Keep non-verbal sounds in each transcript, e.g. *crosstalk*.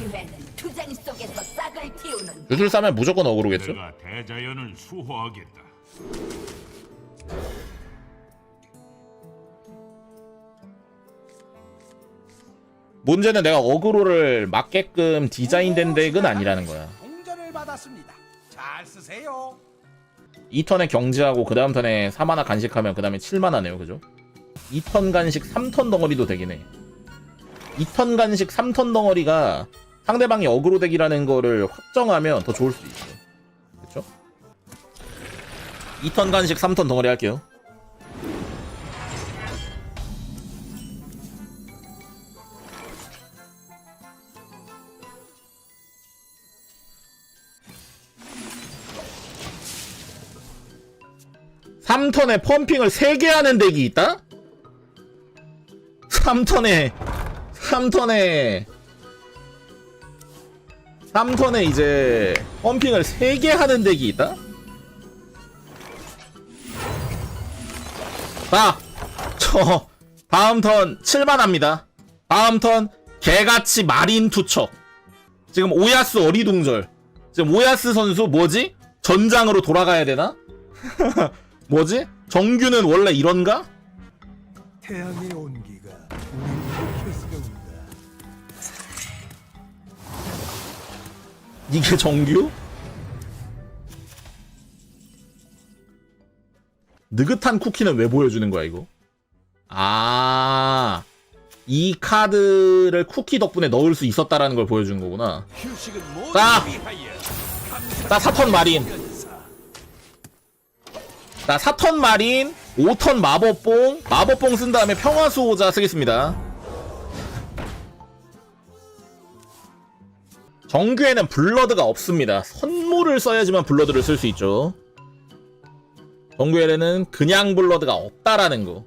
기회는 투쟁 속에서 싹을 틔우는 유술 싸면 무조건 어그로겠죠? 내가 대자연을 수호하겠다. 문제는 내가 어그로를 맞게끔 디자인된 덱은 아니라는 거야. 공전을 받았습니다. 잘 쓰세요. 이 턴에 경지하고 그 다음 턴에 4만화 간식하면 그 다음에 7만화네요 그죠? 2턴 간식 3턴 덩어리도 되긴 해 2턴 간식 3턴 덩어리가 상대방이 어그로 덱이라는 거를 확정하면 더 좋을 수도 있어 그쵸? 2턴 간식 3턴 덩어리 할게요 삼턴에 펌핑을 3개 하는 덱이 있다? 3턴에 3턴에 3턴에 이제 펌핑을 3개 하는 덱이 있다? 자, 저 다음 턴 7만 합니다. 다음 턴 개같이 마린 투척. 지금 오야스 어리둥절. 지금 오야스 선수 뭐지? 전장으로 돌아가야 되나? *laughs* 뭐지? 정규는 원래 이런가? 태양의 온기가 우리 이게 정규? 느긋한 쿠키는 왜 보여주는 거야 이거? 아, 이 카드를 쿠키 덕분에 넣을 수 있었다라는 걸 보여주는 거구나. 자! 자, 4턴 마린. 자, 4턴 마린, 5턴 마법봉, 마법봉 쓴 다음에 평화수호자 쓰겠습니다. 정규에는 블러드가 없습니다. 선물을 써야지만 블러드를 쓸 수 있죠. 정규에는 그냥 블러드가 없다라는 거.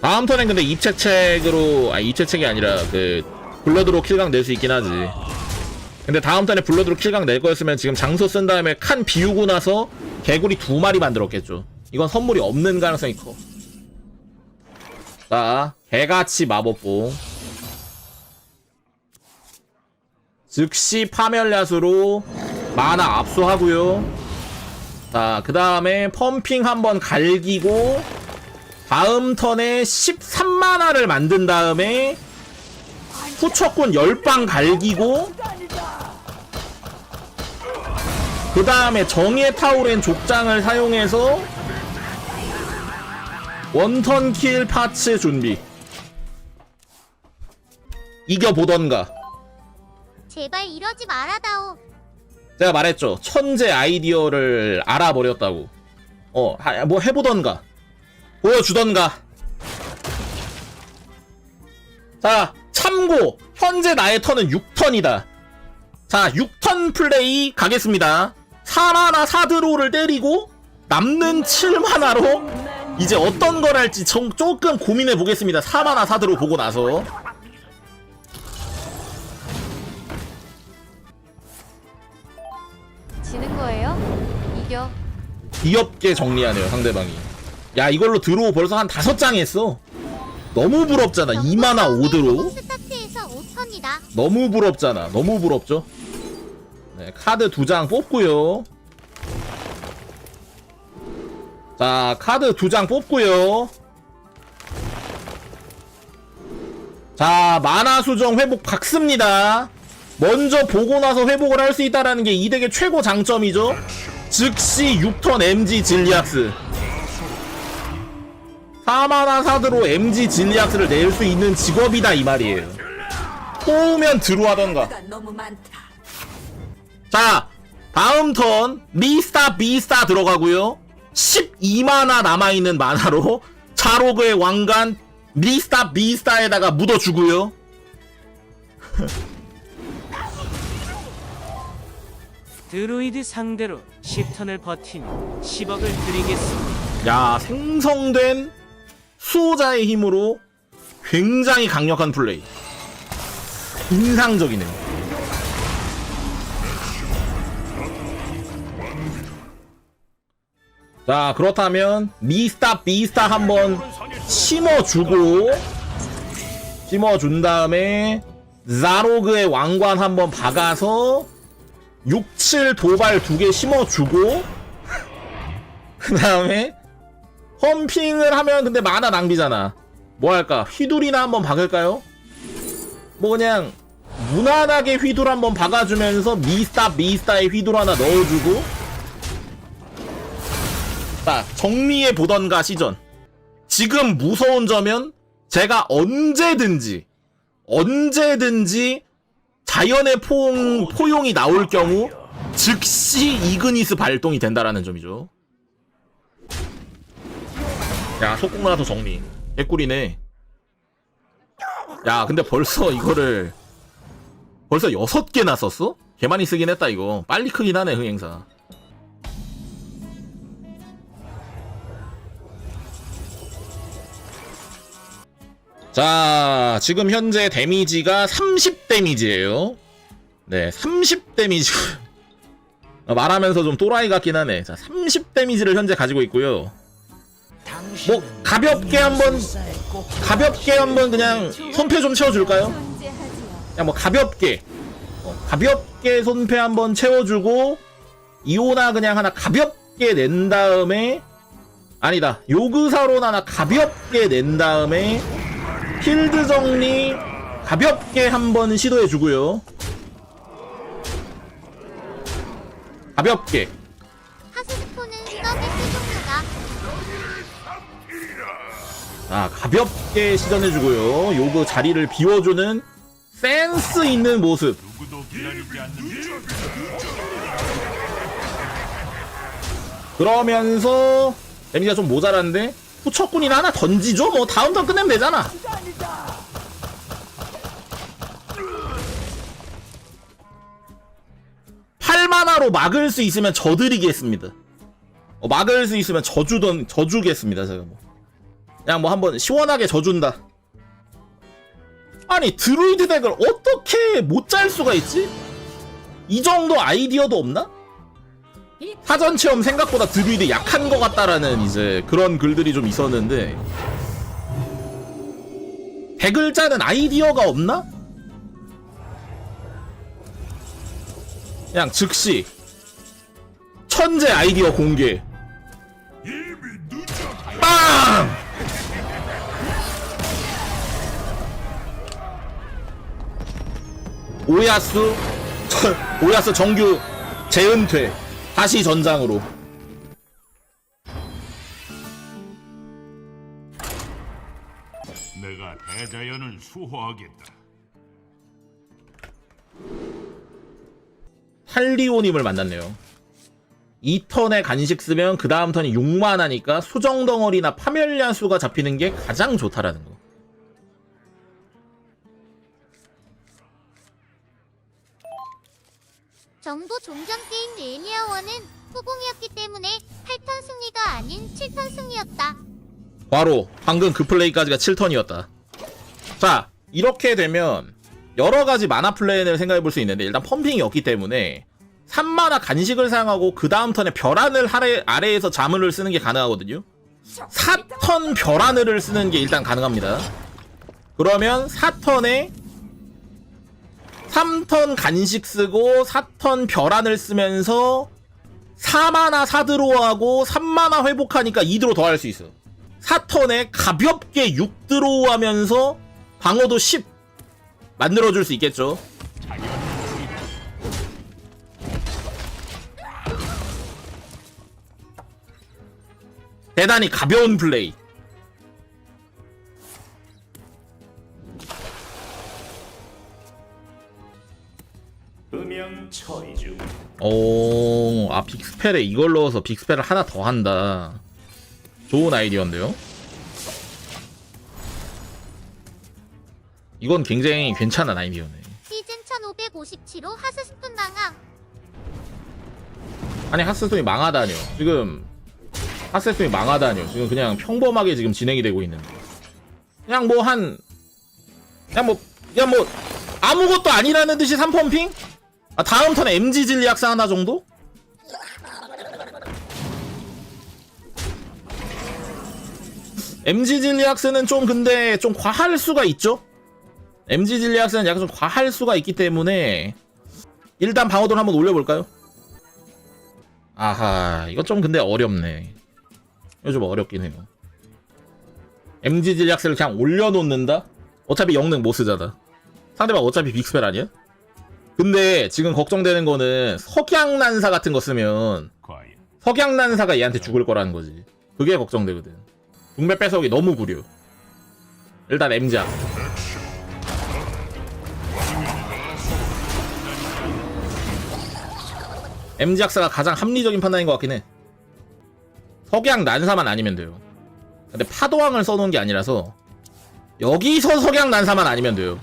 다음 턴엔 근데 입체책으로 아 입체책이 아니라 그 블러드로 킬각 낼수 있긴 하지. 근데 다음 턴에 블러드로 킬각 낼 거였으면 지금 장소 쓴 다음에 칸 비우고 나서 개구리 두 마리 만들었겠죠. 이건 선물이 없는 가능성이 커. 자, 개같이 마법봉. 즉시 파멸야수로 만화 압수하고요. 자, 그 다음에 펌핑 한번 갈기고 다음 턴에 13만화를 만든 다음에 후처꾼 10방 갈기고 그 다음에 정의 타오렌 족장을 사용해서 원턴 킬 파츠 준비. 이겨보던가. 제발 이러지 말아다오. 제가 말했죠. 천재 아이디어를 알아버렸다고. 어 뭐 해보던가. 보여주던가. 자 참고. 현재 나의 턴은 6턴이다. 자 6턴 플레이 가겠습니다. 4만화 사드로를 때리고 남는 7만화로 이제 어떤 걸 할지 정- 조금 고민해 보겠습니다 4만화 사드로 보고 나서 지는 거예요? 이겨. 귀엽게 정리하네요 상대방이 야 이걸로 드로우 벌써 한 다섯 장 했어 너무 부럽잖아 2만화 5드로우 스타트에서 5턴이다. 너무 부럽잖아. 너무 부럽죠? 네, 카드 두 장 뽑고요. 자, 카드 두 장 뽑고요. 자, 만화 수정 회복 박습니다. 먼저 보고 나서 회복을 할 수 있다라는 게 이 덱의 최고 장점이죠. 즉시 6턴 MG 진리악스. 4만화 사드로 MG 진리악스를 낼 수 있는 직업이다 이 말이에요. 뽑으면 들어와던가. 가 너무 많다. 자, 다음 턴 리스타 비스타 들어가고요. 12만화 남아있는 만화로 자로그의 왕관 리스타 비스타에다가 묻어주고요. 드루이드 상대로 10턴을 버티면 10억을 드리겠습니다. 야, 생성된 수호자의 힘으로 굉장히 강력한 플레이. 인상적이네요. 자, 그렇다면 미스타 비스타 한번 심어주고 심어준 다음에 자로그의 왕관 한번 박아서 6, 7 도발 두 개 심어주고 *laughs* 그 다음에 험핑을 하면 근데 만화 낭비잖아 뭐 할까 휘둘이나 한번 박을까요? 뭐 그냥 무난하게 휘둘 한번 박아주면서 미스타 미스타의 휘둘 하나 넣어주고 자 정리해 보던가 시전. 지금 무서운 점은 제가 언제든지 언제든지 자연의 포용, 포용이 나올 경우 즉시 이그니스 발동이 된다라는 점이죠. 야 속공 나서 정리. 개꿀이네. 야 근데 벌써 이거를 벌써 여섯 개나 썼어? 개 많이 쓰긴 했다 이거. 빨리 크긴 하네 흥행사 자 지금 현재 데미지가 30 데미지예요. 네 30 데미지. *laughs* 어, 말하면서 좀 또라이 같긴 하네. 자 30 데미지를 현재 가지고 있고요. 뭐 가볍게 한번 가볍게 한번 그냥 손패 좀 채워줄까요? 그냥 뭐 가볍게. 어, 가볍게 손패 한번 채워주고 이오나 그냥 하나 가볍게 낸 다음에 아니다. 요그사론 하나 가볍게 낸 다음에 필드 정리 가볍게 한번 시도해주고요. 가볍게. 하스스톤은 서비스 종류다. 아 가볍게 시전해주고요. 요그 자리를 비워주는 센스 있는 모습. 그러면서 데미지가 좀 모자란데? 후척군이나 하나 던지죠? 뭐 다음 턴 끝내면 되잖아 팔만화로 막을 수 있으면 저드리겠습니다 어, 막을 수 있으면 저주던 저주겠습니다 제가 뭐 그냥 뭐 한번 시원하게 져준다 아니 드루이드 덱을 어떻게 못 짤 수가 있지? 이 정도 아이디어도 없나? 사전 체험 생각보다 드루이드 약한 것 같다라는 이제 그런 글들이 좀 있었는데 덱을 짜는 아이디어가 없나? 그냥 즉시 천재 아이디어 공개 빵! 오야수 저- *laughs* 오야수 정규 재은퇴 다시 전장으로 내가 대자연을 수호하겠다. 할리오님을 만났네요. 이 턴에 간식 쓰면 그 다음 턴이 6만 하니까 수정 덩어리나 파멸리안 수가 잡히는 게 가장 좋다라는 거. 정보 종전 게임 레니아원은 후공이었기 때문에 8턴 승리가 아닌 7턴 승리였다. 바로 방금 그 플레이까지가 7턴이었다. 자, 이렇게 되면 여러 가지 마나 플랜을 생각해 볼 수 있는데 일단 펌핑이 없기 때문에 3마나 간식을 사용하고 그 다음 턴에 별하늘 아래, 아래에서 자문을 쓰는 게 가능하거든요. 4턴 별하늘을 쓰는 게 일단 가능합니다. 그러면 4턴에 3턴 간식 쓰고 4턴 별하늘 쓰면서 4마나 사드로하고 3마나 회복하니까 2드로 더 할 수 있어. 4턴에 가볍게 6드로우 하면서 방어도 10 만들어줄 수 있겠죠. 대단히 가벼운 플레이. 오, 아 빅스펠에 이걸 넣어서 빅스펠을 하나 더 한다. 좋은 아이디어인데요. 이건 굉장히 괜찮은 아이디어네. 시즌 1557호 하스스톤 망함. 아니 하스스톤이 망하다뇨. 지금 하스스톤이 망하다뇨. 지금 그냥 평범하게 지금 진행이 되고 있는데. 그냥 뭐 한 그냥 뭐 그냥 뭐 아무것도 아니라는 듯이 3펌핑? 아, 다음 턴에 MG 진리학사 하나 정도? MG 질리악스는 좀 근데 좀 과할 수가 있죠? MG 질리악스는 약간 좀 과할 수가 있기 때문에 일단 방어도를 한번 올려볼까요? 아하 이거 좀 근데 어렵네 이거 좀 어렵긴 해요 MG 질리악스를 그냥 올려놓는다? 어차피 영능 못 쓰잖아 상대방 어차피 빅스펠 아니야? 근데 지금 걱정되는 거는 석양난사 같은 거 쓰면 석양난사가 얘한테 죽을 거라는 거지. 그게 걱정되거든. 중배 뺏어오기 너무 구려. 일단 M자. M작사가 가장 합리적인 판단인 것 같긴 해. 석양 난사만 아니면 돼요. 근데 파도왕을 써놓은 게 아니라서 여기서 석양 난사만 아니면 돼요.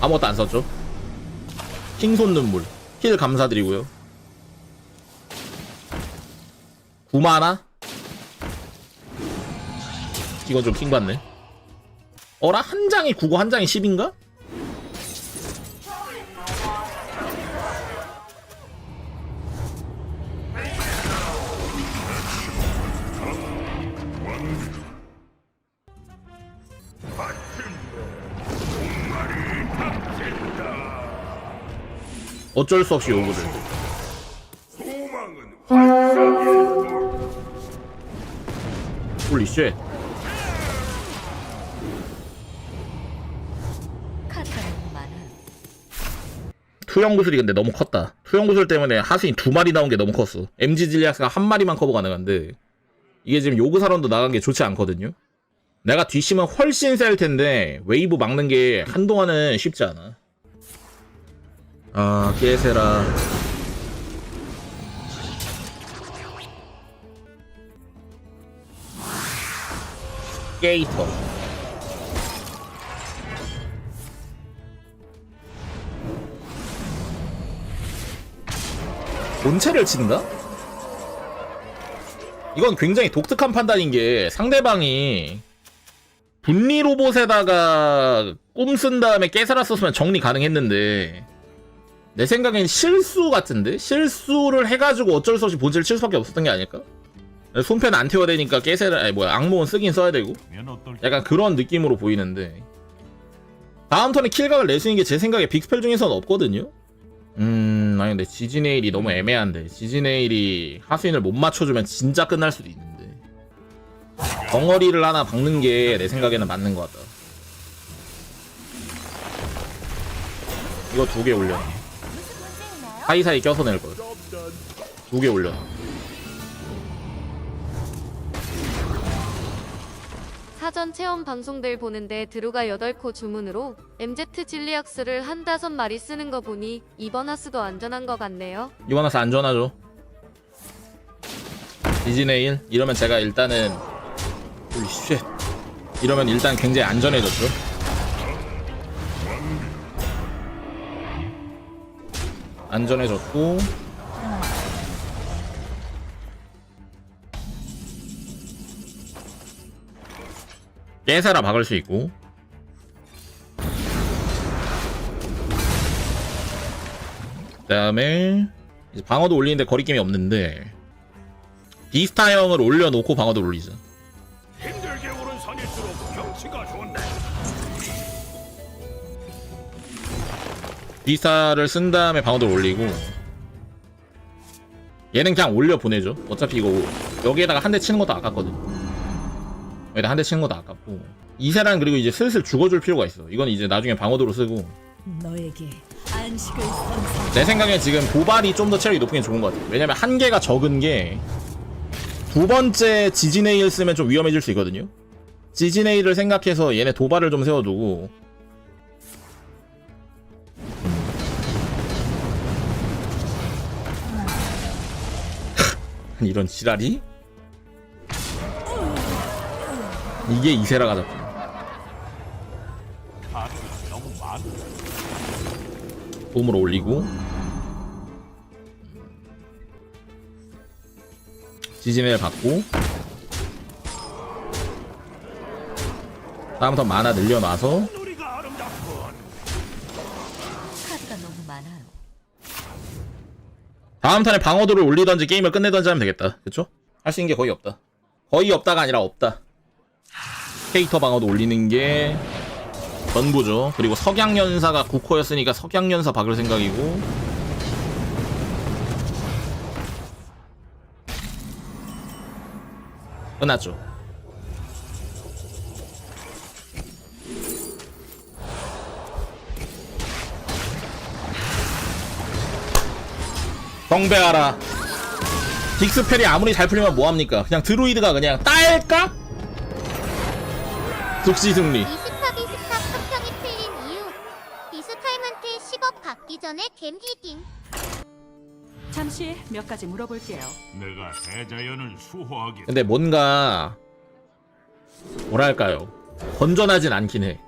아무것도 안 썼죠. 킹손 눈물. 힐 감사드리고요. 구마나? 이건 좀 킹받네. 어라? 한 장이 9고 한 장이 10인가? 어쩔 수 없이 요구를. 홀리 쉣. 카드가 너무 많아. 투영 구슬이 근데 너무 컸다. 투영 구슬 때문에 하수인 두 마리 나온 게 너무 컸어. MG 질리아스가 한 마리만 커버 가능한데 이게 지금 요그 사론도 나간 게 좋지 않거든요. 내가 뒷심은 훨씬 셀 텐데 웨이브 막는 게 한동안은 쉽지 않아. 아 깨세라. 게이터. 본체를 친다? 이건 굉장히 독특한 판단인 게 상대방이 분리 로봇에다가 꼼 쓴 다음에 깨사라 썼으면 정리 가능했는데 내 생각엔 실수 같은데? 실수를 해가지고 어쩔 수 없이 본체를 칠 수밖에 없었던 게 아닐까? 손패는 안 태워야 되니까 깨세라 아니 뭐야 악몽은 쓰긴 써야 되고. 약간 그런 느낌으로 보이는데. 다음 턴에 킬각을 낼 수 있는 게 제 생각에 빅스펠 중에서는 없거든요? 음 아니 근데 지지네일이 너무 애매한데. 지지네일이 하수인을 못 맞춰주면 진짜 끝날 수도 있는데. 덩어리를 하나 박는 게 내 생각에는 맞는 것 같다. 이거 두 개 올려 사이사이 껴서 낼걸 두 개 올려 사전 체험 방송들 보는데 드루가 8코 주문으로 MZ 진리학스를 한 다섯 마리 쓰는 거 보니 이번 하스도 안전한 것 같네요. 이번 화서 안전하죠. 디즈네 일 이러면 제가 일단은 쉣 이러면 일단 굉장히 안전해졌죠. 안전해졌고 깨사라 박을 수 있고 그 다음에 이제 방어도 올리는데 거리낌이 없는데 비스타형을 올려놓고 방어도 올리자. 비스타를 쓴 다음에 방어도 올리고 얘는 그냥 올려 보내죠. 어차피 이거 여기에다가 한 대 치는 것도 아깝거든. 여기다 한 대 치는 것도 아깝고 이세란 그리고 이제 슬슬 죽어줄 필요가 있어. 이건 이제 나중에 방어도로 쓰고. 내 생각엔 지금 도발이 좀 더 체력이 높은 게 좋은 것 같아. 왜냐면 한 개가 적은 게 두 번째 지지네일 쓰면 좀 위험해질 수 있거든요. 지지네일을 생각해서 얘네 도발을 좀 세워두고 *laughs* 이런 지랄이? 이게 이세라가 잡혀. 봄으로 올리고 지진을 받고 다음부터 만화 늘려놔서 다음 턴에 방어도를 올리던지 게임을 끝내던지 하면 되겠다 그쵸? 할 수 있는 게 거의 없다 거의 없다가 아니라 없다. 캐릭터 방어도 올리는 게 전부죠. 그리고 석양연사가 9코였으니까 석양연사 박을 생각이고 끝났죠. 경배하라. 딕스펠이 아무리 잘 풀리면 뭐합니까? 그냥 드루이드가 그냥 딸까? 즉시 승리. 비스타 비스타 합평이 풀린 이유 비스타임한테 10억 받기 전에 갬히딩 잠시 몇 가지 물어볼게요. 내가 대자연을 수호하기 근데 뭔가 뭐랄까요 건전하진 않긴 해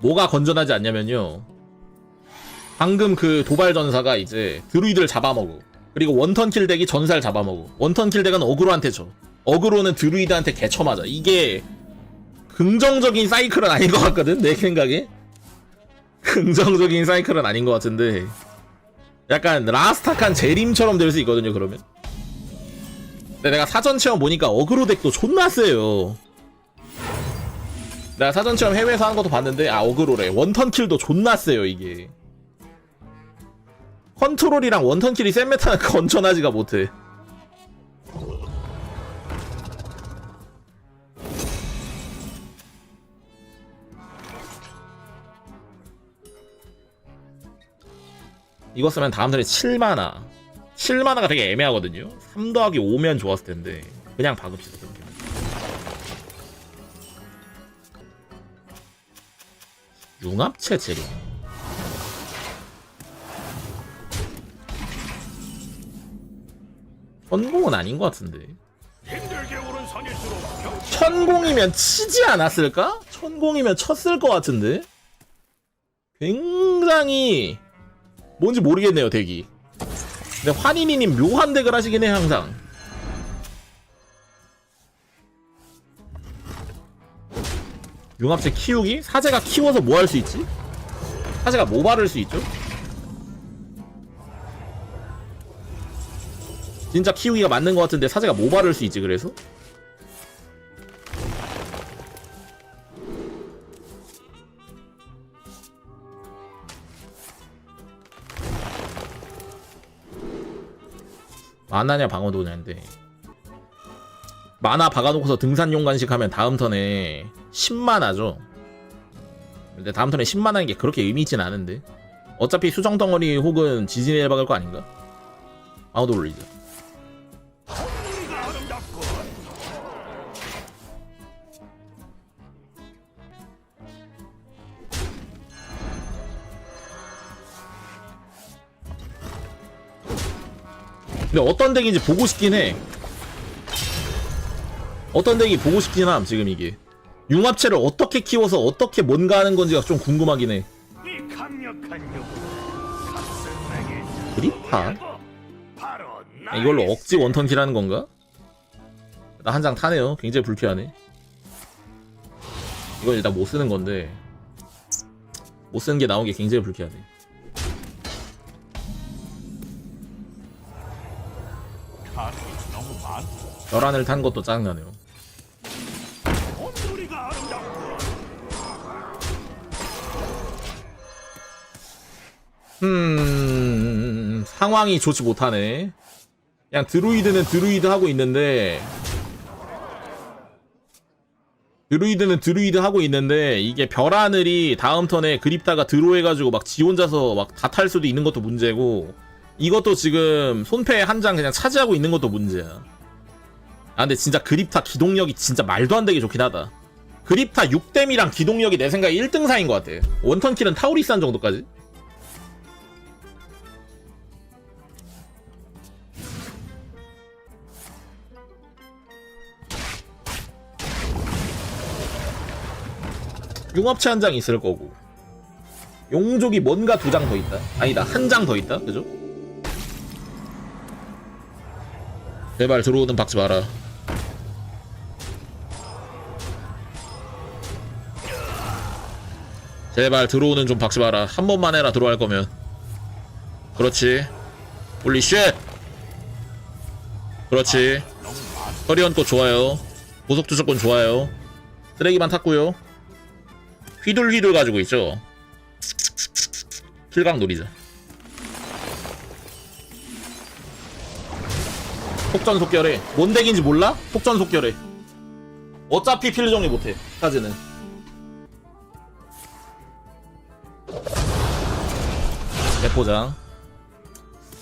뭐가 건전하지 않냐면요 방금 그 도발 전사가 이제 드루이드를 잡아먹어. 그리고 원턴 킬 덱이 전사를 잡아먹어. 원턴 킬 덱은 어그로한테 져 어그로는 드루이드한테 개쳐맞아. 이게 긍정적인 사이클은 아닌 것 같거든 내 생각에. 긍정적인 사이클은 아닌 것 같은데. 약간 라스타칸 제림처럼 될 수 있거든요 그러면. 근데 내가 사전 체험 보니까 어그로 덱도 존나 세요. 내가 사전 체험 해외에서 하는 것도 봤는데 아 어그로래. 원턴 킬도 존나 세요 이게. 컨트롤이랑 원턴 킬이 센 메타는 *laughs* 건전하지가 못해. 이거 쓰면 다음 턴에 7만화. 7만화가 되게 애매하거든요. 3 더하기 5면 좋았을 텐데 그냥 박읍시다. 그렇게. 융합체 재료. 천공은 아닌 것 같은데. 천공이면 치지 않았을까? 천공이면 쳤을 것 같은데. 굉장히 뭔지 모르겠네요 덱이. 근데 환인이님 묘한 덱을 하시긴 해 항상. 융합체 키우기? 사제가 키워서 뭐 할 수 있지? 사제가 뭐 바를 수 있죠? 진짜 키우기가 맞는 것 같은데 사제가 뭐 바를 수 있지 그래서? 만화냐 방어도냐인데 만화 박아놓고서 등산 용 간식 하면 다음 턴에 10만화죠 근데 다음 턴에 10만화인 게 그렇게 의미 있진 않은데 어차피 수정 덩어리 혹은 지진에 박을 거 아닌가? 방어도 올리자 근데 어떤 덱인지 보고 싶긴 해 어떤 덱이 보고 싶긴 함 지금 이게 융합체를 어떻게 키워서 어떻게 뭔가 하는 건지가 좀 궁금하긴 해 그리파? 아, 이걸로 억지 원턴킬 하는 건가? 나 한 장 타네요. 굉장히 불쾌하네. 이건 일단 못 쓰는 건데 못 쓰는 게 나온 게 굉장히 불쾌하네. 많 혈안을 탄 것도 짜증나네요. 음 상황이 좋지 못하네. 그냥 드루이드는 드루이드 하고 있는데 드루이드는 드루이드 하고 있는데 이게 별하늘이 다음 턴에 그립다가 드로 해가지고 막 지 혼자서 막 다 탈 수도 있는 것도 문제고 이것도 지금 손패 한 장 그냥 차지하고 있는 것도 문제야. 아 근데 진짜 그립타 기동력이 진짜 말도 안 되게 좋긴 하다. 그립타 6댐이랑 기동력이 내 생각에 1등사인 것 같아. 원턴킬은 타우리스한 정도까지. 융합체 한 장 있을 거고 용족이 뭔가 두 장 더 있다 아니다 한 장 더 있다 그죠? 제발 들어오는 박지 마라 제발 들어오는 좀 박지 마라 한 번만 해라 들어갈 거면 그렇지 홀리 쉣 그렇지 커리언 꽃 좋아요. 투척권 좋아요. 쓰레기만 탔고요. 휘둘휘둘 가지고 있죠. 킬각 노리자. 속전속결해. 뭔 덱인지 몰라? 속전속결해. 어차피 필드 정리 못해. 까지는. 대포장.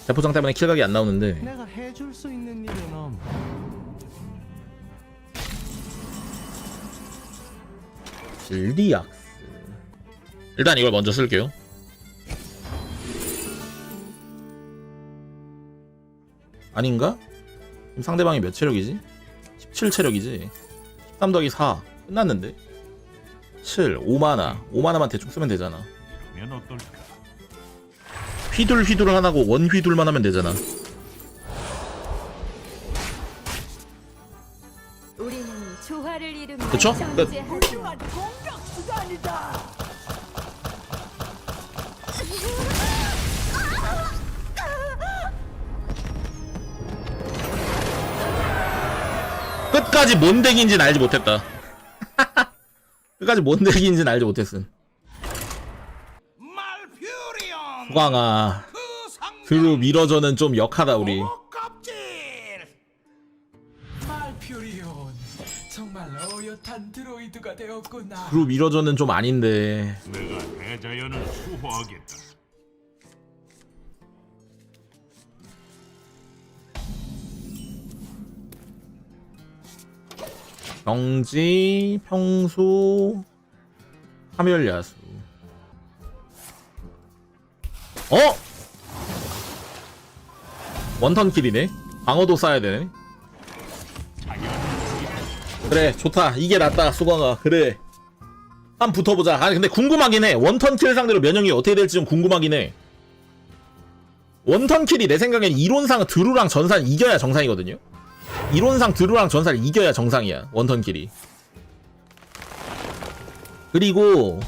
대포장 때문에 킬각이 안 나오는데. 내가 해줄 수 있는 일은 없. 질리악스. 일단 이걸 먼저 쓸게요. 아닌가? 지금 상대방이 몇 체력이지? 17 체력이지. 13 더하기 4. 끝났는데? 7, 5만화. 5만화만 대충 쓰면 되잖아. 그러면 어떨까? 휘둘 휘둘 하나고 원 휘둘만 하면 되잖아. 우리는 조화를 이루며 그쵸? 끝. 정제하죠. 끝까지 뭔 덱인지는 알지 못했다. *laughs* 끝까지 뭔 덱인지는 알지 못했음. 그 상대 드루 미러전은 좀 역하다 우리. 껍질. 말퓨리온 정말 어엿한 드로이드가 되었구나. 드루 미러전은 좀 아닌데. 내가 대자연을 수호하겠다. 경지, 평소, 하멸 야수. 어? 원턴 킬이네. 방어도 쌓아야 되네. 그래, 좋다. 이게 낫다, 수광아. 그래. 한 붙어보자. 아니, 근데 궁금하긴 해. 원턴 킬 상대로 면역이 어떻게 될지 좀 궁금하긴 해. 원턴 킬이 내 생각엔 이론상 드루랑 전산 이겨야 정상이거든요. 이론상 드루랑 전사를 이겨야 정상이야 원턴끼리 그리고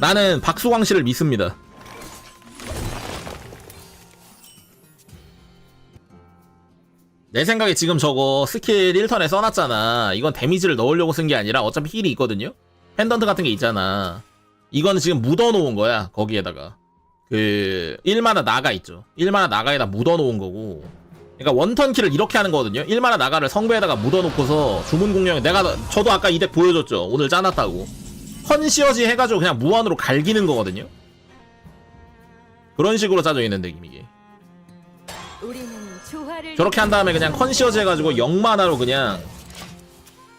나는 박수광 씨를 믿습니다 내 생각에 지금 저거 스킬 1턴에 써놨잖아 이건 데미지를 넣으려고 쓴 게 아니라 어차피 힐이 있거든요 펜던트 같은 게 있잖아 이건 지금 묻어놓은 거야 거기에다가 그 1마나 나가 있죠 1마나 나가에다 묻어놓은 거고 그러니까 원턴 킬을 이렇게 하는 거거든요. 1만화 나가를 성배에다가 묻어놓고서 주문 공룡 내가 저도 아까 이 덱 보여줬죠. 오늘 짜놨다고. 컨시어지 해가지고 그냥 무한으로 갈기는 거거든요. 그런 식으로 짜져 있는 덱임 이게. 저렇게 한 다음에 그냥 컨시어지 해가지고 0만화로 그냥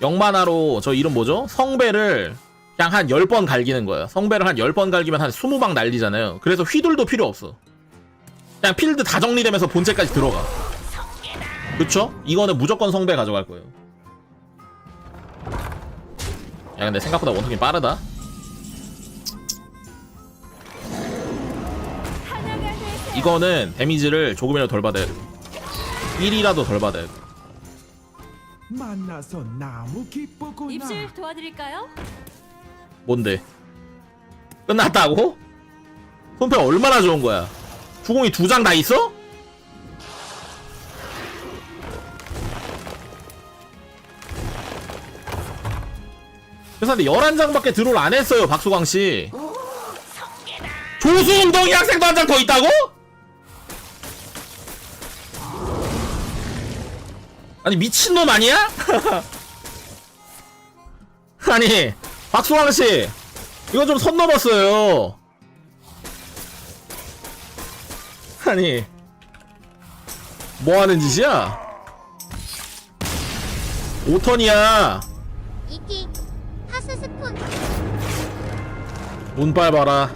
0만화로 저 이름 뭐죠? 성배를 그냥 한 10번 갈기는 거예요. 성배를 한 10번 갈기면 한 20방 날리잖아요. 그래서 휘둘도 필요 없어. 그냥 필드 다 정리되면서 본체까지 들어가. 그쵸? 이거는 무조건 성배 가져갈 거예요. 야 근데 생각보다 원통이 빠르다. 이거는 데미지를 조금이라도 덜 받아야 돼. 1이라도 덜 받아야 돼. 만나서 나무 기쁘구나. 입술 도와드릴까요? 뭔데? 끝났다고? 손패 얼마나 좋은 거야? 주공이 두 장 다 있어? 그래서 근데 11장밖에 드롤 안 했어요, 박수광 씨. 조수운동이 학생도 한 장 더 있다고? 아니 미친놈 아니야? *laughs* 아니 박수광 씨 이거 좀 선 넘었어요. 아니 뭐 하는 짓이야? 5턴이야. 이티 하스 스폰 운빨 봐라.